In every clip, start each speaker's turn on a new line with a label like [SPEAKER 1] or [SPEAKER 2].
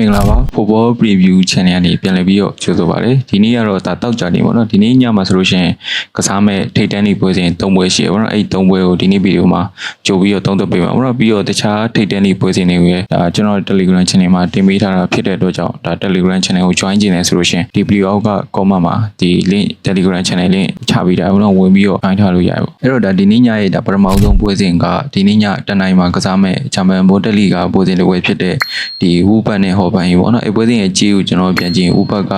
[SPEAKER 1] မင်္ဂလာပါ Football Preview Channel ကနေပြန်လည်ပြီးတော့ကြိုဆိုပါရစေဒီနေ့ကတော့ဒါတောက်ကြနေပေါ့နော်ဒီနေ့ညမှာဆိုလို့ရှိရင်ကစားမဲ့ထိတ်တန်းနေပွဲစဉ်၃ပွဲရှိတယ်ပေါ့နော်အဲ့ဒီ၃ပွဲကိုဒီနေ့ဗီဒီယိုမှာကြိုပြီးတော့သုံးသပ်ပေးပါပေါ့နော်ပြီးတော့တခြားထိတ်တန်းနေပွဲစဉ်တွေကိုလည်းဒါကျွန်တော် Telegram Channel မှာတင်ပေးထားတာဖြစ်တဲ့အတွက်ကြောင့်ဒါ Telegram Channel ကို join ကျင်နေဆိုလို့ရှိရင်ဒီ video အောက်က comment မှာဒီ link Telegram Channel link ချပေးတာပေါ့နော်ဝင်ပြီးတော့ join ထားလို့ရတယ်ပေါ့အဲ့တော့ဒါဒီနေ့ညရဲ့ဒါပထမဆုံးပွဲစဉ်ကဒီနေ့ညတနင်္လာမှာကစားမဲ့ Champions Bundesliga ပွဲစဉ်တစ်ပွဲဖြစ်တဲ့ဒီဝူဘတ်နဲ့ဟော်ဘန်ကြီးပေါ့နော်အဲ့ပွဲစဉ်ရဲ့ကြေးကိုကျွန်တော်ပြန်ကြည့်ရင်ဝူဘတ်က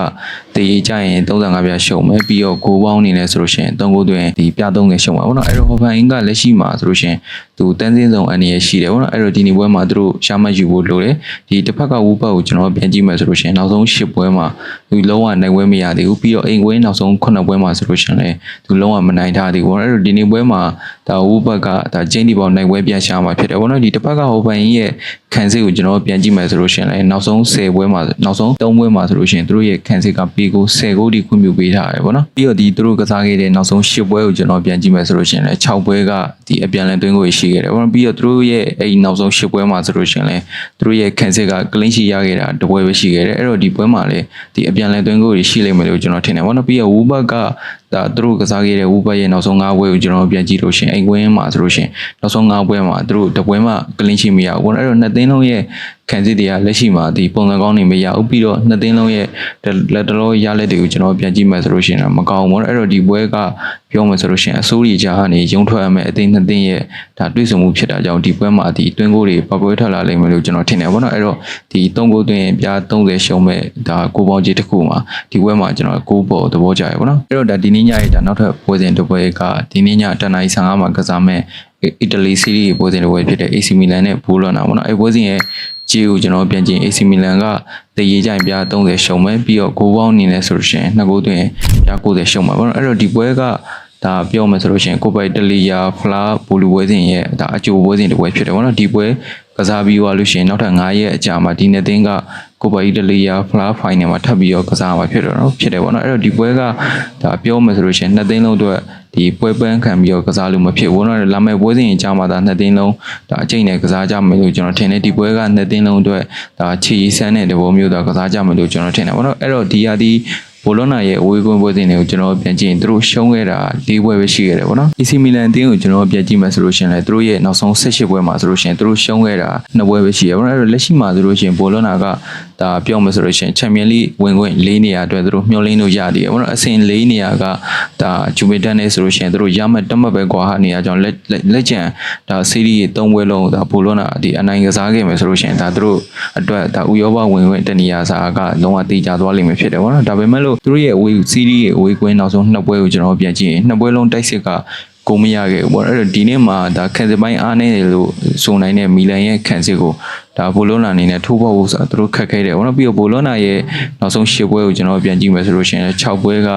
[SPEAKER 1] တည်ကြရင်35ပြရှုံမယ်ပြီးတော့ဂိုးပေါင်းအနေနဲ့ဆိုလို့ရှိရင်3ဂိုးသွင်းဒီပြ30ရှုံမှာပေါ့နော်အဲ့တော့ဟော်ဘန်ကြီးကလက်ရှိမှာဆိုလို့ရှိရင်သူတန်းစင်းဆောင်အနေရရှိတယ်ပေါ့နော်အဲ့တော့ဒီနေ့ပွဲမှာသူတို့ရှာမတ်ယူဖို့လိုတယ်ဒီတစ်ဖက်ကဝူဘတ်ကိုကျွန်တော်ပြန်ကြည့်မယ်ဆိုလို့ရှိရင်နောက်ဆုံး10ပွဲမှာသူလုံးဝနိုင်ပွဲမရသေးဘူးပြီးတော့အိမ်ကွင်းနောက်ဆုံး9ပွဲမှာဆိုလို့ရှိရင်လည်းသူလုံးဝမနိုင်ထားသေးဘူးပေါ့နော်အဲ့တော့ဒီနေ့ပွဲမှာဒါဝူဘတ်ကဒါကျင်းဒီပေါင်းနိုင်ပွဲပြန်ရှာမှာဖြစ်တယ်ပေါ့နော်ဒီတစ်ဖက်ကဟော်ဘန်ကြီးရဲ့ခံစစ်ကိုကျွန်တော်ပြန်ကြည့်မယ်ဆိုလို့ရှိရင်လည်းနောက်ဆုံး10ပွဲမှာနောက်ဆုံး3ပွဲမှာဆိုလို့ရှိရင်သူတို့ရဲ့ခံစစ်ကပေကို10ဂိုးတိခွင့်ပြုပေးထားတယ်ပေါ့နော်ပြီးတော့ဒီသူတို့ကစားခဲ့တဲ့နောက်ဆုံး10ပွဲကိုကျွန်တော်ပြန်ကြည့်မယ်ဆိုလို့ရှိရင်လည်း6ပွဲကဒီအပြန်လည်တွင်းကိုရှိခဲ့တယ်ပေါ့နော်ပြီးတော့သူတို့ရဲ့အဲ့ဒီနောက်ဆုံး10ပွဲမှာဆိုလို့ရှိရင်လည်းသူတို့ရဲ့ခံစစ်ကကလင်းရှိရခဲ့တာတပွဲပဲရှိခဲ့တယ်အဲ့တော့ဒီပွဲမှာလည်းဒီအပြန်လည်တွင်းကိုရှိလိမ့်မယ်လို့ကျွန်တော်ထင်တယ်ပေါ့နော်ပြီးတော့ဝူဘတ်က ဒါသူတို့ကစားခဲ့တဲ့ဝူဘတ်ရဲ့နောက်ဆုံး5ပွဲကိုကျွန်တော်ပြန်ကြည့်လို့ရှိရင်အိမ်ကွင်းမှာဆိုလို့ရှိရင်နောက်ဆုံး5ပွဲမှာသူတို့တပွဲမှကလင်းရှိမရဘူးပေါ့နော်အဲ့တော့နှစ်သင်းလုံးရဲ့ခံစစ်တွေကလက်ရှိမှာဒီပုံစံကောင်းနေမရဘူးပြီးတော့နှစ်သင်းလုံးရဲ့လက်တလောရလက်တွေကိုကျွန်တော်ပြန်ကြည့်မှဆိုလို့ရှိရင်တော့မကောင်းဘူးပေါ့နော်အဲ့တော့ဒီပွဲကပြောမှဆိုလို့ရှိရင်အစိုးရကြားကနေရုံထွက်ရမယ့်အသင်းနှစ်သင်းရဲ့ဒါတွေ့ဆုံမှုဖြစ်တာကြောင့်ဒီပွဲမှာဒီတွင်းကိုတွေပပွဲထွက်လာလိမ့်မယ်လို့ကျွန်တော်ထင်တယ်ပေါ့နော်အဲ့တော့ဒီ၃ဂိုးသွင်းပြား30ရှုံးမဲ့ဒါကိုပေါင်းကြီးတစ်ခုမှာဒီပွဲမှာကျွန်တော်ကိုးပေါ်သဘောကျရပေါ့နော်အဲ့တော့ဒါဒီနေ့ညရဲ့ဒါနောက်ထပ်ပွဲစဉ်တစ်ပွဲကဒီနေ့ညတနင်္လာ15မှာကစားမဲ့အီတလီစီးရီးပွဲစဉ်တစ်ပွဲဖြစ်တဲ့ AC Milan နဲ့ဘူလောနာပေါ့နော်အဲ့ပွဲစဉ်ရဲ့ဂျီကိုကျွန်တော်ပြန်ကြည့် AC Milan ကတရေကြိုင်ပြား30ရှုံးမယ်ပြီးတော့ဂိုးပေါင်းအနေနဲ့ဆိုလို့ရှိရင်နှစ်ဂိုးသွင်းပြား90ရှုံးမှာပေါ့နော်အဲ့တော့ဒီပွဲကဒါပြောမယ်ဆိုလို့ရှိရင်ကိုပိုက်တလီယာဖလားဘူလူပွဲစဉ်ရဲ့ဒါအကျိုးပွဲစဉ်တစ်ပွဲဖြစ်တယ်ပေါ့နော်ဒီပွဲ ကစားပြီးသွားလို့ရှိရင်နောက်ထပ်9ရက်အကြာမှာဒီနေ့သင်းကကိုပိုက်တလီယာဖလားဖိုင်နယ်မှာထပ်ပြီးတော့ကစားမှာဖြစ်တယ်နော်ဖြစ်တယ်ပေါ့နော်အဲ့တော့ဒီပွဲကဒါပြောမယ်ဆိုလို့ရှိရင်နှစ်သင်းလုံးအတွက်ဒီပွဲပန်းခံပြီးတော့ကစားလို့မဖြစ်ဘူးနော်လာမယ့်ပွဲစဉ်အကြောင်းမှာဒါနှစ်သင်းလုံးဒါအကျိတ်နဲ့ကစားကြမယ်လို့ကျွန်တော်ထင်တယ်ဒီပွဲကနှစ်သင်းလုံးအတွက်ဒါခြေဆန်းတဲ့တဘောမျိုးဒါကစားကြမယ်လို့ကျွန်တော်ထင်တယ်ပေါ့နော်အဲ့တော့ဒီဟာဒီ ဘောလုံးနာရဲ့အဝေးကွင်းပွဲစဉ်တွေကိုကျွန်တော်ပြန်ကြည့်ရင်သူတို့ရှုံးခဲ့တာ၄ပွဲပဲရှိခဲ့တယ်ပေါ့နော် AC Milan အသင်းကိုကျွန်တော်ပြန်ကြည့်မှဆိုလို့ရှိရင်လည်းသူတို့ရဲ့နောက်ဆုံး၁၈ပွဲမှာဆိုလို့ရှိရင်သူတို့ရှုံးခဲ့တာ၂ပွဲပဲရှိရပေါ့နော်အဲ့တော့လက်ရှိမှာဆိုလို့ရှိရင်ဘောလုံးနာက ဒါပြောမှဆိုလို့ရှိရင်ချန်ပီယံလိဝင်ခွင့်၄နေရာအတွက်သူတို့မျှော်လင့်လို့ရသေးတယ်ပေါ့နော်အဆင့်၄နေရာကဒါဂျူမီတန်နဲ့ဆိုလို့ရှိရင်သူတို့ရမှတ်တတ်မှတ်ပဲကွာဟာနေရာကြောင့်လက်လက်ကျန်ဒါစီးရီးရဲ့၃ပွဲလုံးဒါဘောလုံးနာဒီအနိုင်ကစားခဲ့မယ်ဆိုလို့ရှိရင်ဒါသူတို့အတွက်ဒါဥရောပဝင်ခွင့်တနေရာစာကလုံးဝတေချာသွားလိမ့်မယ်ဖြစ်တယ်ပေါ့နော်ဒါပေမဲ့လို့သူတို့ရဲ့ဝေစီးရီးရဲ့ဝေကွင်းနောက်ဆုံးနှစ်ပွဲကိုကျွန်တော်ပြန်ကြည့်ရင်နှစ်ပွဲလုံးတိုက်စစ်ကကိုမရခဲ့ဘူးပေါ့အဲ့တော့ဒီနေ့မှာဒါခံစစ်ပိုင်းအားနေတယ်လို့ဆိုနိုင်တဲ့မီလန်ရဲ့ခံစစ်ကို ဒါဘိုလိုနာအနေနဲ့ထိုးဖို့ဆိုတာသူတို့ခက်ခဲတယ်ပေါ့နော်ပြီးတော့ဘိုလိုနာရဲ့နောက်ဆုံး၈ပွဲကိုကျွန်တော်ပြန်ကြည့်မယ်ဆိုလို့ရှိရင်6ပွဲက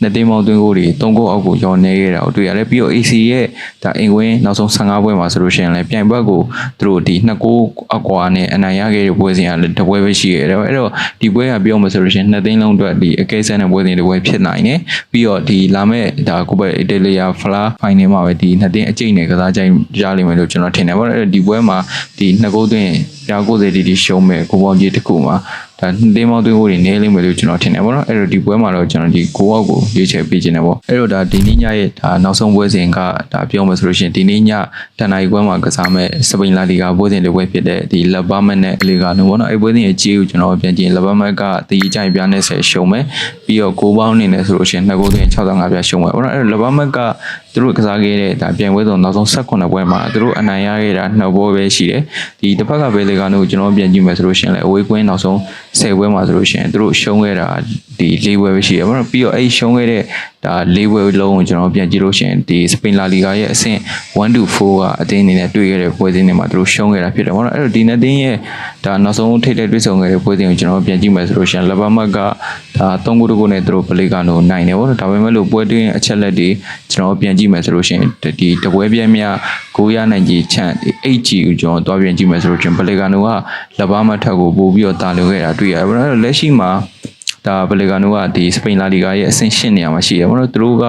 [SPEAKER 1] နှစ်သိန်းပေါင်းသွင်းကိုတွေ3ဂိုးအောက်ကိုရောနေခဲ့တာကိုတွေ့ရတယ်ပြီးတော့ AC ရဲ့ဒါအင်ကွင်းနောက်ဆုံး15ပွဲမှာဆိုလို့ရှိရင်လည်းပြိုင်ဘက်ကိုသူတို့ဒီ2ဂိုးအောက်ကွာနဲ့အနိုင်ရခဲ့တဲ့ပွဲစဉ်ကလည်းတစ်ပွဲပဲရှိခဲ့တယ်အဲ့တော့ဒီပွဲကပြောမယ်ဆိုလို့ရှိရင်နှစ်သိန်းလုံးအတွက်ဒီအကဲဆန်းတဲ့ပွဲစဉ်တစ်ပွဲဖြစ်နိုင်တယ်ပြီးတော့ဒီလာမဲ့ဒါကိုပဲအီတလီယာဖလားဖိုင်နယ်မှာပဲဒီနှစ်သိန်းအကျိတ်နဲ့ကစားကြိုင်ရလိမ့်မယ်လို့ကျွန်တော်ထင်တယ်ပေါ့အဲ့တော့ဒီပွဲမှာဒီ2ဂိုးသွင်းပြား90တီတီရှုံးမဲ့ကိုပေါင်းကြီးတစ်ခုမှာ ဒါတင်းမောင်းသွင်းဖို့တွေနေလိမ့်မယ်လို့ကျွန်တော်ထင်တယ်ပေါ့နော်အဲ့တော့ဒီပွဲမှာတော့ကျွန်တော်ဒီကိုအောက်ကိုရွေးချယ်ပေးခြင်းတယ်ပေါ့အဲ့တော့ဒါဒီနေ့ညရဲ့ဒါနောက်ဆုံးပွဲစဉ်ကဒါပြောမယ်ဆိုလို့ရှိရင်ဒီနေ့ညတန်နိုင်ပွဲမှာကစားမဲ့စပိန်လာလီဂါပွဲစဉ်တွေပွဲဖြစ်တဲ့ဒီလက်ဘာမက်နဲ့လီဂါနုပေါ့နော်အဲ့ပွဲစဉ်ရဲ့ကြေးကိုကျွန်တော်ပြန်ကြည့်လက်ဘာမက်ကတီးကြိုင်ပြားနဲ့ဆယ်ရှုံးမဲ့ပြီးတော့ကိုပေါင်းအနေနဲ့ဆိုလို့ရှိရင်နှစ်ဂိုးသွင်း65ပြားရှုံးမဲ့ပေါ့နော်အဲ့တော့လက်ဘာမက်ကသူတို့ကစားခဲ့တဲ့ဒါပြိုင်ပွဲဆုံးနောက်ဆုံး18ပွဲမှာသူတို့အနိုင်ရခဲ့တာနှစ်ပွဲပဲရှိတယ်ဒီတစ်ဖက်ကဘယ်လီဂါနုကိုကျွန်တော်ပြန်ကြည့်မယ်ဆိုလို့ရှိရင်လည်းအဝေးကွင်းနောက်ဆုံး10ပွဲမှာဆိုလို့ရှိရင်သူတို့ရှုံးခဲ့တာဒီ၄ပွဲပဲရှိတယ်ပေါ့နော်ပြီးတော့အဲ့ရှုံးခဲ့တဲ့ဒါ၄ပွဲလုံးကိုကျွန်တော်ပြန်ကြည့်လို့ရှိရင်ဒီစပိန်လာလီဂါရဲ့အဆင့်1 to 4ကအတင်းအနေနဲ့တွေ့ခဲ့တဲ့ပွဲစဉ်တွေမှာသူတို့ရှုံးခဲ့တာဖြစ်တယ်ပေါ့နော်အဲ့တော့ဒီနှစ်တင်းရဲ့ဒါနောက်ဆုံးထိပ်တဲ့တွေ့ဆုံခဲ့တဲ့ပွဲစဉ်ကိုကျွန်တော်ပြန်ကြည့်မယ်ဆိုလို့ရှိရင်လဘမတ်က ဒါ3ခုတခုနဲ့သူတို့ပလေကာနိုနိုင်တယ်ပေါ့နော်ဒါပေမဲ့လို့ပွဲတွင်းအချက်လက်တွေကျွန်တော်ပြန်ကြည့်မယ်ဆိုလို့ရှိရင်ဒီတပွဲပြဲမြကိုရနိုင်ကြီးချန့် HG ကိုကျွန်တော်တွားပြန်ကြည့်မယ်ဆိုလို့ရှိရင်ပလေကာနိုကလဘမတ်ထက်ကိုပို့ပြီးတော့တာလွန်ခဲ့တာတွေ့ရတယ်ပေါ့နော်အဲ့တော့လက်ရှိမှာ ဒါဘလီဂါနိုကဒီစပိန်လာလီဂါရဲ့အဆင့်၈နေရာမှာရှိတယ်ပေါ့နော်သူတို့က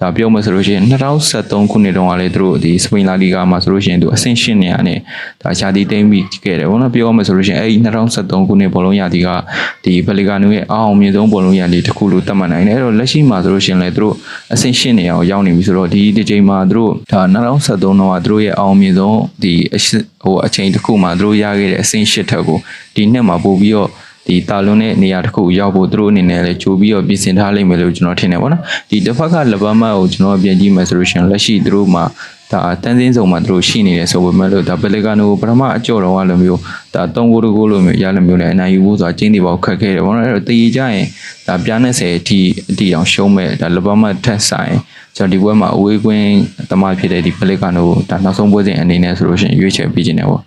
[SPEAKER 1] ဒါပြောမှဆိုလို့ရှိရင်2023ခုနှစ်တုန်းကလည်းသူတို့ဒီစပိန်လာလီဂါမှာဆိုလို့ရှိရင်သူအဆင့်၈နေရာနဲ့ဒါရှာတီတိမ့်ပြီးခဲ့တယ်ပေါ့နော်ပြောမှဆိုလို့ရှိရင်အဲ့ဒီ2023ခုနှစ်ဘောလုံးရာသီကဒီဘလီဂါနိုရဲ့အအောင်မြင်ဆုံးဘောလုံးရာသီတစ်ခုလို့သတ်မှတ်နိုင်တယ်အဲ့တော့လက်ရှိမှာဆိုလို့ရှိရင်လည်းသူတို့အဆင့်၈နေရာကိုရောက်နေပြီဆိုတော့ဒီဒီချိန်မှာသူတို့ဒါ2023တုန်းကသူတို့ရဲ့အအောင်မြင်ဆုံးဒီအရှိဟိုအချိန်တစ်ခုမှာသူတို့ရခဲ့တဲ့အဆင့်၈ထက်ကိုဒီနှစ်မှာပို့ပြီးတော့ ဒီတာလွန်တဲ့နေရာတစ်ခုရောက်ဖို့သူတို့အနေနဲ့လည်းကြိုပြီးတော့ပြင်ဆင်ထားလိမ့်မယ်လို့ကျွန်တော်ထင်တယ်ပေါ့နော်ဒီတစ်ဖက်ကလဘမတ်ကိုကျွန်တော်ပြန်ကြည့်မယ်ဆိုလို့ရှိရင်လက်ရှိသူတို့မှာဒါတန်းစင်းစုံမှာသူတို့ရှိနေတယ်ဆိုပေမဲ့လို့ဒါဘယ်လီကာနိုပထမအကြော်တော်ကလိုမျိုးဒါ3ဂိုးတဂိုးလိုမျိုးရလိုမျိုးလည်းအနိုင်ယူဖို့ဆိုတာကျင်းနေပါခက်ခဲတယ်ပေါ့နော်အဲ့တော့တည်ကြရင်ဒါပြား90အထိအတီအောင်ရှုံးမဲ့ဒါလဘမတ်ထက်ဆိုင်ကျွန်တော်ဒီဘက်မှာအဝေးကွင်းတမဖြစ်တဲ့ဒီဘယ်လီကာနိုဒါနောက်ဆုံးပွဲစဉ်အနေနဲ့ဆိုလို့ရှိရင်ရွေးချယ်ပေးခြင်းတယ်ပေါ့